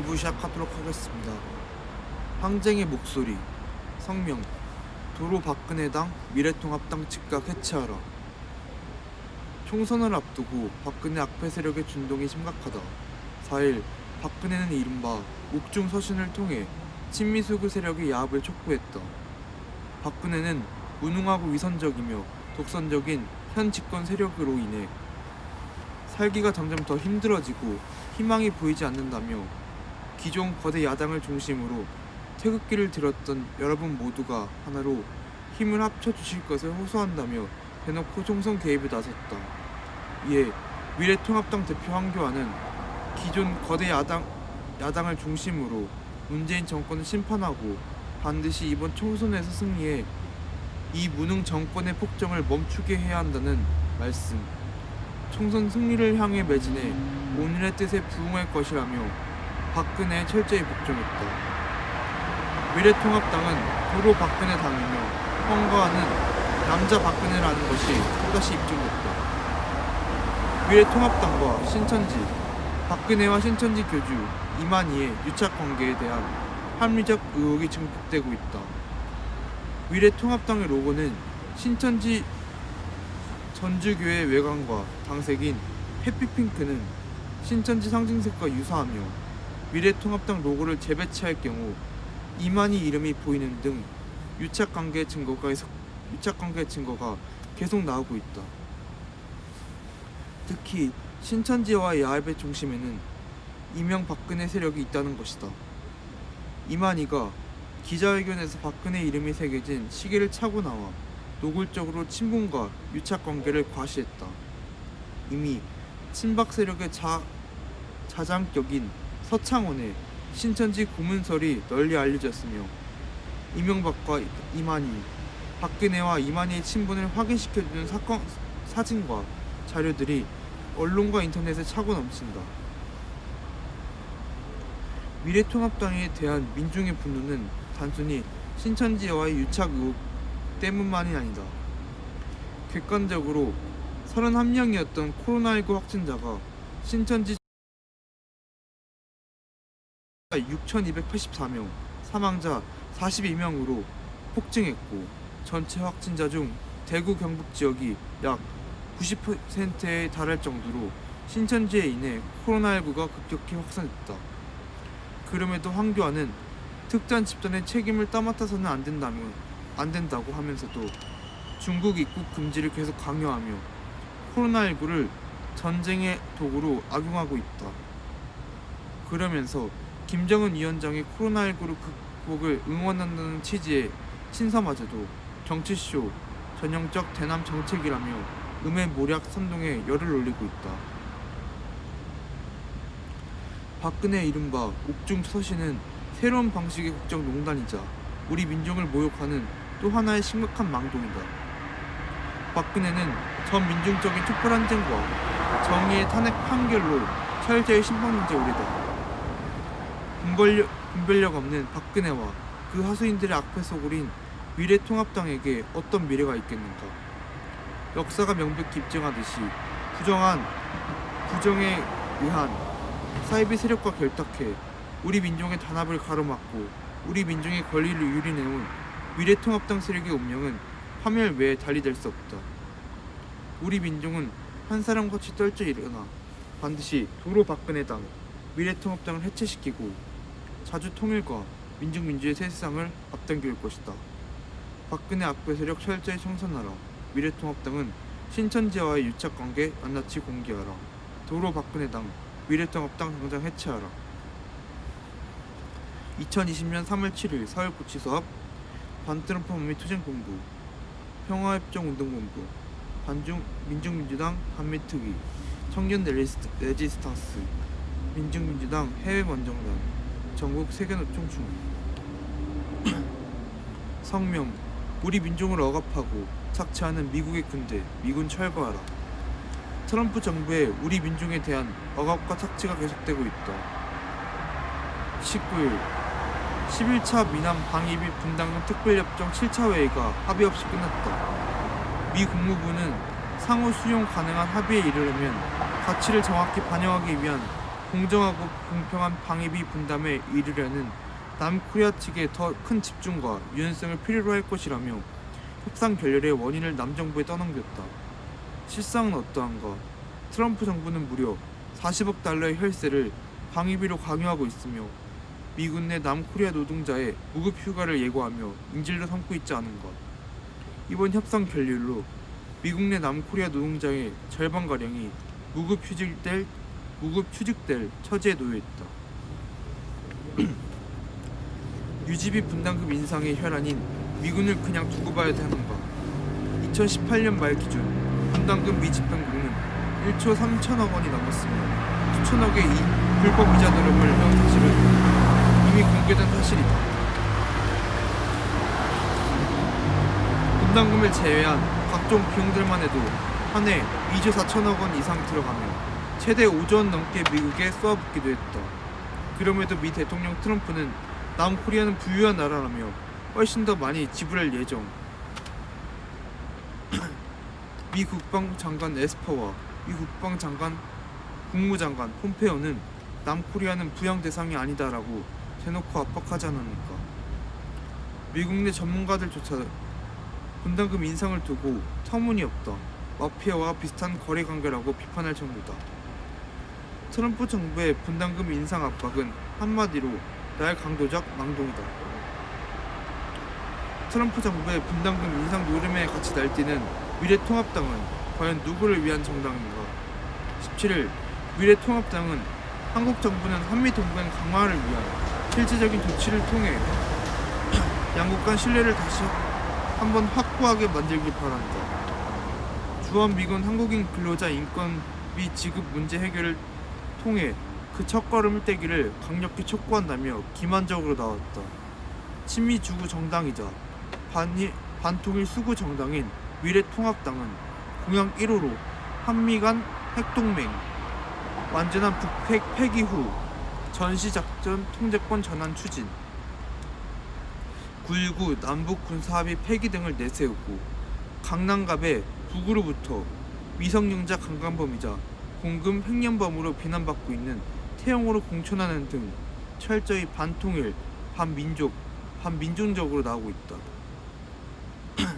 2부 시작하도록 하겠습니다. 항쟁의 목소리, 성명, 도로 박근혜당 미래통합당 즉각 해체하라. 총선을 앞두고 박근혜 악패 세력의 준동이 심각하다. 4일 박근혜는 이른바 옥중 서신을 통해 친미 수구 세력의 야합을 촉구했다. 박근혜는 무능하고 위선적이며 독선적인 현 집권 세력으로 인해 살기가 점점 더 힘들어지고 희망이 보이지 않는다며 기존 거대 야당을 중심으로 태극기를 들었던 여러분 모두가 하나로 힘을 합쳐 주실 것을 호소한다며 대놓고 총선 개입에 나섰다. 이에 미래통합당 대표 황교안은 기존 거대 야당 야당을 중심으로 문재인 정권을 심판하고 반드시 이번 총선에서 승리해 이 무능 정권의 폭정을 멈추게 해야 한다는 말씀. 총선 승리를 향해 매진해 오늘의 뜻에 부응할 것이라며 박근혜에 철저히 복종했다. 미래통합당은 도로 박근혜 당이며 황교안은 남자 박근혜라는 것이 또다시 입증됐다. 미래통합당과 신천지, 박근혜와 신천지 교주 이만희의 유착 관계에 대한 합리적 의혹이 증폭되고 있다. 미래통합당의 로고는 신천지 전주교회 외관과 당색인 해피핑크는 신천지 상징색과 유사하며 미래통합당 로고를 재배치할 경우 이만희 이름이 보이는 등 유착 관계 증거가 계속, 유착 관계 증거가 계속 나오고 있다. 특히 신천지와의 야합의 중심에는 이명 박근혜 세력이 있다는 것이다. 이만희가 기자회견에서 박근혜 이름이 새겨진 시계를 차고 나와 노골적으로 친분과 유착 관계를 과시했다. 이미 친박 세력의 자, 자장격인 서창원의 신천지 고문설이 널리 알려졌으며 이명박과 이만희, 박근혜와 이만희의 친분을 확인시켜주는 사건, 사진과 자료들이 언론과 인터넷에 차고 넘친다. 미래통합당에 대한 민중의 분노는 단순히 신천지와의 유착 의혹 때문만이 아니다. 객관적으로 31명이었던 코로나19 확진자가 신천지 6,284명, 사망자 42명으로 폭증했고 전체 확진자 중 대구 경북 지역이 약 90%에 달할 정도로 신천지에 인해 코로나19가 급격히 확산했다. 그럼에도 황교안은 특단 집단의 책임을 떠맡아서는 안 된다며 안 된다고 하면서도 중국 입국 금지를 계속 강요하며 코로나19를 전쟁의 도구로 악용하고 있다. 그러면서 김정은 위원장의 코로나19로 극복을 응원한다는 취지의 신사마저도 정치쇼 전형적 대남 정책이라며 음해 모략 선동에 열을 올리고 있다. 박근혜 이른바 옥중 서신은 새로운 방식의 국정농단이자 우리 민중을 모욕하는 또 하나의 심각한 망동이다. 박근혜는 전 민중적인 촛불항쟁과 정의의 탄핵 판결로 철저히 심판된 지 오래다. 분별력, 분별력 없는 박근혜와 그 하수인들의 악패 속을인 미래통합당에게 어떤 미래가 있겠는가? 역사가 명백히 입증하듯이 부정한 부정에 의한 사이비 세력과 결탁해 우리 민중의 단합을 가로막고 우리 민중의 권리를 유린해온 미래통합당 세력의 운명은 파멸 외에 달리 될 수 없다. 우리 민중은 한 사람같이 떨쳐 일어나 반드시 도로 박근혜당, 미래통합당을 해체시키고 자주 통일과 민중민주의 새 세상을 앞당길 것이다. 박근혜 악배 세력 철저히 청산하라. 미래통합당은 신천지와의 유착관계 낱낱이 공개하라. 도로 박근혜당, 미래통합당 당장 해체하라. 2020년 3월 7일 서울구치소 앞 반트럼프 범위 투쟁 본부 평화협정 운동 본부 반중 민중민주당 반미특위 청년 레지스탕스 민중민주당 해외 원정단 전국 세계노총 중. 성명 우리 민중을 억압하고 착취하는 미국의 군대 미군 철거하라. 트럼프 정부의 우리 민중에 대한 억압과 착취가 계속되고 있다. 19일 11차 미남 방위비 분담금 특별협정 7차 회의가 합의 없이 끝났다. 미 국무부는 상호 수용 가능한 합의에 이르려면 가치를 정확히 반영하기 위한 공정하고 공평한 방위비 분담에 이르려는 남코리아 측의 더 큰 집중과 유연성을 필요로 할 것이라며 협상 결렬의 원인을 남정부에 떠넘겼다. 실상은 어떠한가? 트럼프 정부는 무려 40억 달러의 혈세를 방위비로 강요하고 있으며 미군 내 남코리아 노동자의 무급 휴가를 예고하며 인질로 삼고 있지 않은가. 이번 협상 결렬로 미국 내 남코리아 노동자의 절반가량이 무급 휴직될 무급 취직될 처지에 놓여 있다. 유지비 분담금 인상의 혈안인 미군을 그냥 두고 봐야 하는가? 2018년 말 기준 분담금 미집행금은 1초 3천억 원이 넘었으며 수천억의 이 불법 이자 노름을 해온 사실은 이미 공개된 사실이다. 분담금을 제외한 각종 비용들만 해도 한 해 2조 4천억 원 이상 들어가며 최대 5조 원 넘게 미국에 쏘아붓기도 했다. 그럼에도 미 대통령 트럼프는 남코리아는 부유한 나라라며 훨씬 더 많이 지불할 예정. 미 국방장관 에스퍼와 미 국방장관 국무장관 폼페오는 남코리아는 부양 대상이 아니다라고 대놓고 압박하지 않았는가. 미국 내 전문가들조차 분담금 인상을 두고 터무니없다. 마피아와 비슷한 거래 관계라고 비판할 정도다. 트럼프 정부의 분담금 인상 압박은 한마디로 날 강도적 망동이다. 트럼프 정부의 분담금 인상 노름에 같이 날뛰는 미래통합당은 과연 누구를 위한 정당인가? 17일 미래통합당은 한국 정부는 한미 동맹 강화를 위한 실질적인 조치를 통해 양국 간 신뢰를 다시 한번 확고하게 만들길 바란다. 주한 미군 한국인 근로자 인건비 지급 문제 해결을 통해 그 첫걸음을 떼기를 강력히 촉구한다며 기만적으로 나왔다. 친미 주구 정당이자 반일, 반통일 수구 정당인 미래통합당은 공약 1호로 한미 간 핵동맹 완전한 북핵 폐기 후 전시작전 통제권 전환 추진 9.19 남북 군사합의 폐기 등을 내세우고 강남갑의 북으로부터 미성년자 강간범이자 공금 횡령범으로 비난받고 있는 태영으로 공천하는 등 철저히 반통일, 반민족, 반민중적으로 나오고 있다.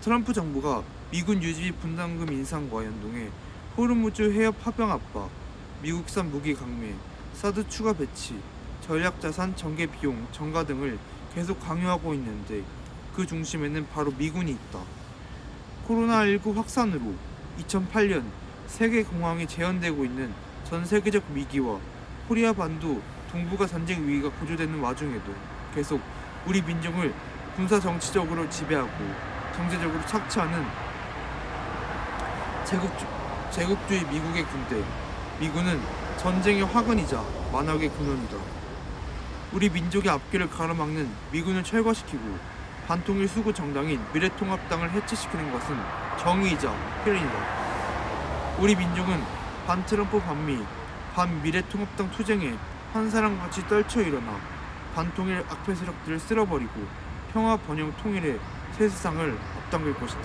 트럼프 정부가 미군 유지비 분담금 인상과 연동해 호르무즈 해협 파병 압박, 미국산 무기 강매, 사드 추가 배치, 전략 자산 전개 비용 증가 등을 계속 강요하고 있는데 그 중심에는 바로 미군이 있다. 코로나19 확산으로 2008년 세계 공황이 재현되고 있는 전 세계적 위기와 코리아 반도 동북아 전쟁 위기가 고조되는 와중에도 계속 우리 민중을 군사 정치적으로 지배하고 경제적으로 착취하는 제국주, 제국주의 미국의 군대 미군은 전쟁의 화근이자 만악의 근원이다. 우리 민족의 앞길을 가로막는 미군을 철거시키고 반통일 수구 정당인 미래통합당을 해체시키는 것은 정의이자 필연이다. 우리 민족은 반트럼프 반미 반미래통합당 투쟁에 한 사람같이 떨쳐 일어나 반통일 악패 세력들을 쓸어버리고 평화 번영 통일의 새 세상을 앞당길 것이다.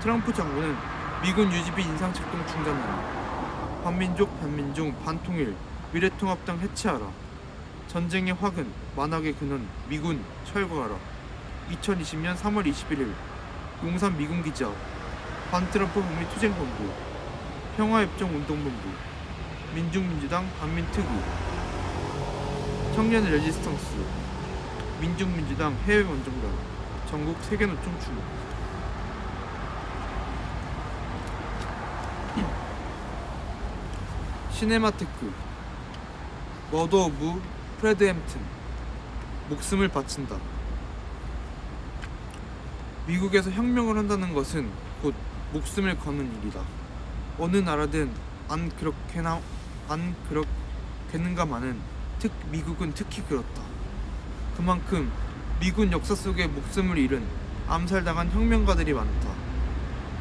트럼프 정부는 미군 유지비 인상 책동 중단하라. 반민족 반민중 반통일 미래통합당 해체하라. 전쟁의 화근 만악의 근원 미군 철거하라. 2020년 3월 21일 용산 미군 기자 반트럼프 북미 투쟁 본부 평화협정운동본부 민중민주당 반민특위 청년 레지스탕스 민중민주당 해외원정단 전국 세계노총 주목 시네마테크 머더 오브 프레드 햄튼 목숨을 바친다 미국에서 혁명을 한다는 것은 곧 목숨을 거는 일이다. 어느 나라든 안 그렇게나 안 그렇겠는가마는 특 미국은 특히 그렇다. 그만큼 미군 역사 속에 목숨을 잃은 암살당한 혁명가들이 많다.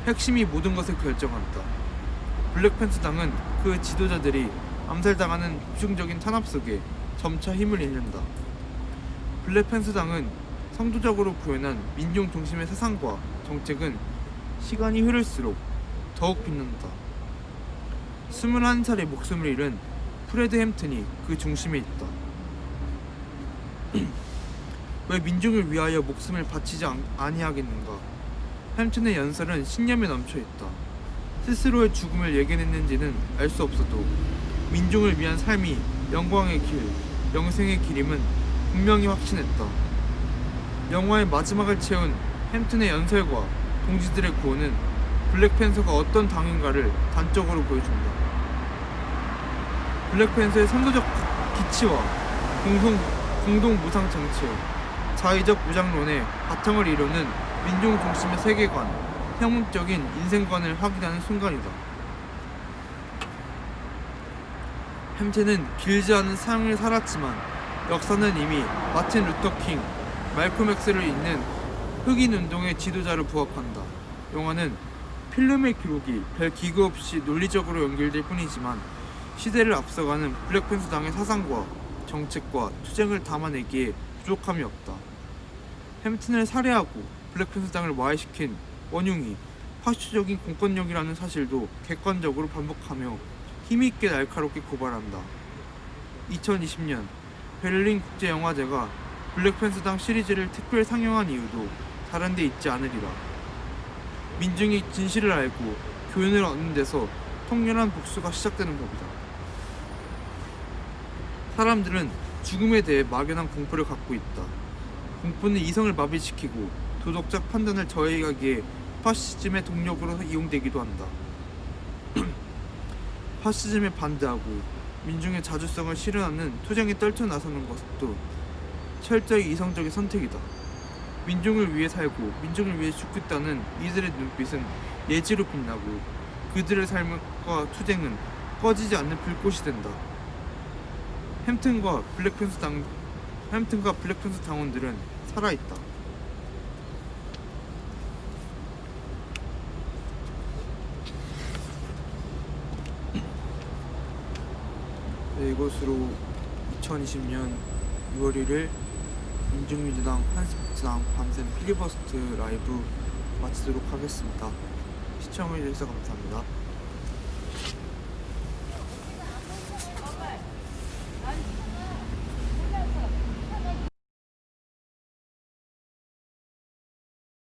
핵심이 모든 것을 결정한다. 블랙팬스당은 그 지도자들이 암살당하는 집중적인 탄압 속에 점차 힘을 잃는다. 블랙팬스당은 선도적으로 구현한 민중 중심의 사상과 정책은 시간이 흐를수록 더욱 빛난다. 21살의 목숨을 잃은 프레드 햄튼이 그 중심에 있다. 왜 민중을 위하여 목숨을 바치지 않- 아니하겠는가? 햄튼의 연설은 신념에 넘쳐 있다. 스스로의 죽음을 예견했는지는 알 수 없어도 민중을 위한 삶이 영광의 길, 영생의 길임은 분명히 확신했다. 영화의 마지막을 채운 햄튼의 연설과 동지들의 구호는 블랙팬서가 어떤 당인가를 단적으로 보여준다. 블랙팬서의 선도적 기치와 공동, 공동 무상 정치, 자의적 무장론의 바탕을 이루는 민중 중심의 세계관, 혁명적인 인생관을 확인하는 순간이다. 햄튼은 길지 않은 삶을 살았지만 역사는 이미 마틴 루터 킹, 말콤 엑스를 잇는 흑인 운동의 지도자를 부합한다. 영화는 필름의 기록이 별 기구 없이 논리적으로 연결될 뿐이지만 시대를 앞서가는 블랙팬서 당의 사상과 정책과 투쟁을 담아내기에 부족함이 없다. 햄튼을 살해하고 블랙팬서 당을 와해시킨 원흉이 파쇼적인 공권력이라는 사실도 객관적으로 반복하며 힘있게 날카롭게 고발한다. 2020년 베를린 국제영화제가 블랙팬서당 시리즈를 특별 상영한 이유도 다른 데 있지 않으리라. 민중이 진실을 알고 교훈을 얻는 데서 통렬한 복수가 시작되는 법이다. 사람들은 죽음에 대해 막연한 공포를 갖고 있다. 공포는 이성을 마비시키고 도덕적 판단을 저해하기에 파시즘의 동력으로 이용되기도 한다. 파시즘에 반대하고 민중의 자주성을 실현하는 투쟁에 떨쳐 나서는 것도 철저히 이성적인 선택이다. 민중을 위해 살고 민중을 위해 죽겠다는 이들의 눈빛은 예지로 빛나고 그들의 삶과 투쟁은 꺼지지 않는 불꽃이 된다. 햄튼과 블랙팬서 당 햄튼과 블랙팬서 당원들은 살아있다. 네, 이것으로 2020년 6월 1일 민중민주당 한 스포츠당 밤샘 필리버스트 라이브 마치도록 하겠습니다. 시청해주셔서 감사합니다.